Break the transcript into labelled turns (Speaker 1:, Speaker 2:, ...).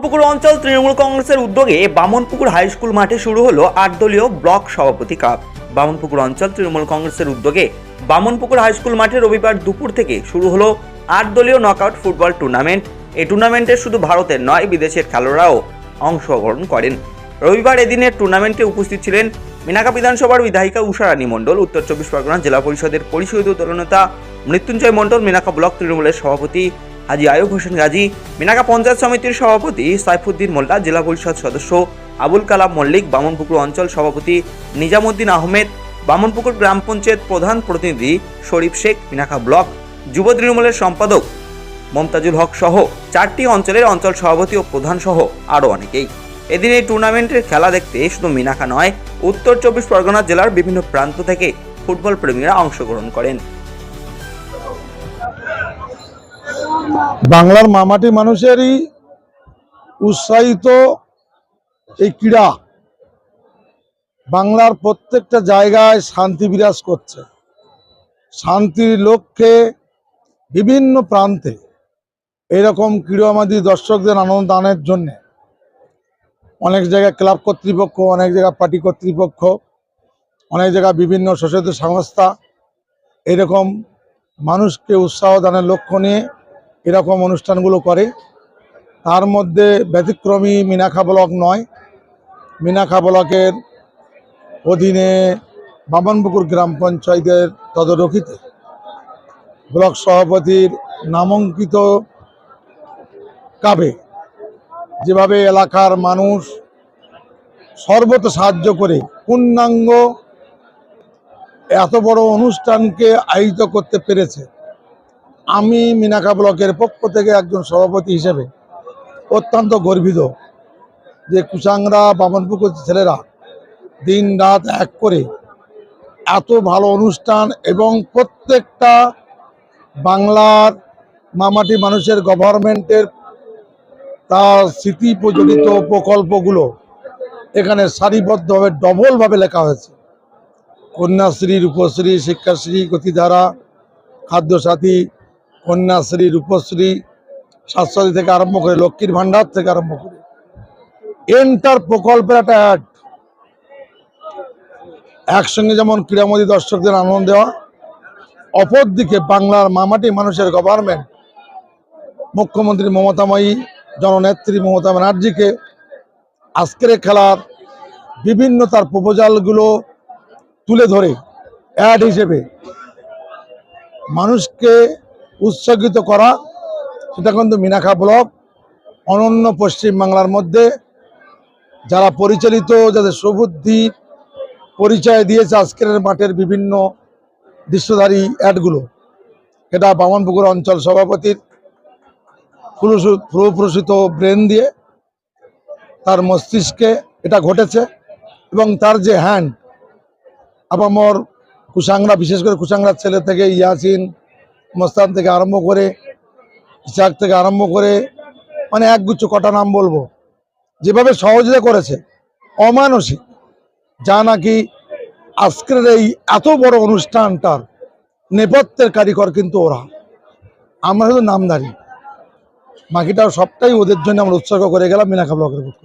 Speaker 1: বামনপুকুর অঞ্চল তৃণমূল কংগ্রেসের উদ্যোগে বামনপুকুর হাই স্কুল মাঠে শুরু হলো আট দলীয় ব্লক সভাপতি কাপ। বামনপুকুর অঞ্চল তৃণমূল কংগ্রেসের উদ্যোগে বামনপুকুর হাই স্কুল মাঠে রবিবার দুপুর থেকে শুরু হলো আট দলীয় নকআউট ফুটবল টুর্নামেন্ট এই টুর্নামেন্টে শুধু ভারতের নয়, বিদেশের খেলোয়াড়রাও অংশগ্রহণ করেন। রবিবার এদিনের টুর্নামেন্টে উপস্থিত ছিলেন মিনাকা বিধানসভার বিধায়িকা উষা উষারানী মণ্ডল, উত্তর চব্বিশ পরগনা জেলা পরিষদের পরিষদীয় দলনেতা মৃত্যুঞ্জয় মণ্ডল, মিনাকা ব্লক তৃণমূলের সভাপতি হাজি আয়ুব হোসেন গাজী, মিনাকা পঞ্চায়েত সমিতির সভাপতি সাইফুদ্দিন মোল্লা, জেলা পরিষদ সদস্য আবুল কালাম মল্লিক, বামনপুকুর অঞ্চল সভাপতি নিজামুদ্দিন আহমেদ, বামনপুকুর গ্রাম পঞ্চায়েত প্রধান প্রতিনিধি শরীফ শেখ, মিনাকা ব্লক যুব তৃণমূলের সম্পাদক মমতাজুল হক সহ চারটি অঞ্চলের অঞ্চল সভাপতি ও প্রধান সহ আরও অনেকেই। এদিন এই টুর্নামেন্টের খেলা দেখতে শুধু মিনাকা নয়, উত্তর চব্বিশ পরগনা জেলার বিভিন্ন প্রান্ত থেকে ফুটবল প্রেমীরা অংশগ্রহণ করেন।
Speaker 2: বাংলার মামাটি মানুষেরই উৎসাহিত এই ক্রীড়া। বাংলার প্রত্যেকটা জায়গায় শান্তি বিরাজ করছে। শান্তির লক্ষ্যে বিভিন্ন প্রান্তে এরকম ক্রীড়ামাদি দর্শকদের আনন্দ দানের জন্যে অনেক জায়গায় ক্লাব কর্তৃপক্ষ, অনেক জায়গায় পার্টি কর্তৃপক্ষ, অনেক জায়গায় বিভিন্ন স্বচ্ছন্দ সংস্থা এরকম মানুষকে উৎসাহ দানের লক্ষ্য নিয়ে এরকম অনুষ্ঠানগুলো করে। তার মধ্যে ব্যতিক্রমী মিনাখা ব্লক নয়। মিনাখা ব্লকের অধীনে বামনপুকুর গ্রাম পঞ্চায়েতের তদারকিতে ব্লক সভাপতির নামাঙ্কিত কাবে যেভাবে এলাকার মানুষ সর্বত সাহায্য করে পূর্ণাঙ্গ এত বড় অনুষ্ঠানকে আয়োজিত করতে পেরেছে আমি মিনাকা ব্লকের পক্ষ থেকে একজন সভাপতি হিসেবে অত্যন্ত গর্বিত যে কুচাংরা বামনপুকুর ছেলেরা দিন রাত এক করে এত ভালো অনুষ্ঠান এবং প্রত্যেকটা বাংলার মামাটি মানুষের গভর্নমেন্টের তার স্মৃতি প্রজনিত প্রকল্পগুলো এখানে সারিবদ্ধভাবে, ডবলভাবে লেখা হয়েছে। কন্যাশ্রী, রূপশ্রী, শিক্ষাশ্রী, গতিধারা, খাদ্যসাথী কন্যাশ্রী, রূপশ্রী স্বাস্থ্যসাথী থেকে আরম্ভ করে লক্ষ্মীর ভাণ্ডার থেকে আরম্ভ করে। এন্টার প্রকল্পের একটা অ্যাড একসঙ্গে যেমন ক্রীড়ামোদী দর্শকদের আনন্দ দেওয়া, অপরদিকে বাংলার মামাটি মানুষের গভর্নমেন্ট মুখ্যমন্ত্রী মমতাময়ী জননেত্রী মমতা ব্যানার্জিকে আজকের খেলার বিভিন্ন তার প্রপোজালগুলো তুলে ধরে অ্যাড হিসেবে। মানুষকে উৎসাহিত করা সেটা কিন্তু মিনাখা ব্লক, অনন্য পশ্চিম বাংলার মধ্যে যারা পরিচালিত, যাদের সুবুদ্ধি পরিচয় দিয়েছে আজকের মাঠের বিভিন্ন দৃশ্যধারী অ্যাডগুলো। এটা বামনপুকুর অঞ্চল সভাপতির প্রপ্রসিত ব্রেন দিয়ে তার মস্তিষ্কে এটা ঘটেছে এবং তার যে হ্যান্ড আপামর কুসাংরা বিশেষ করে কুসাংরার ছেলে থেকে ইয়াসিন মস্তান থেকে আরম্ভ করে ইসাক থেকে আরম্ভ করে মানে একগুচ্ছ কটা নাম বলব। যেভাবে সহযোগিতা করেছে, অমানসিক। যা নাকি আজকের এই এত বড় অনুষ্ঠানটার নেপথ্যের কারিগর কিন্তু ওরা। আমরা শুধু নামধারী বাকিটাও সবটাই ওদের জন্য আমরা উৎসর্গ করে গেলাম মিনাখা ব্লকের পক্ষ।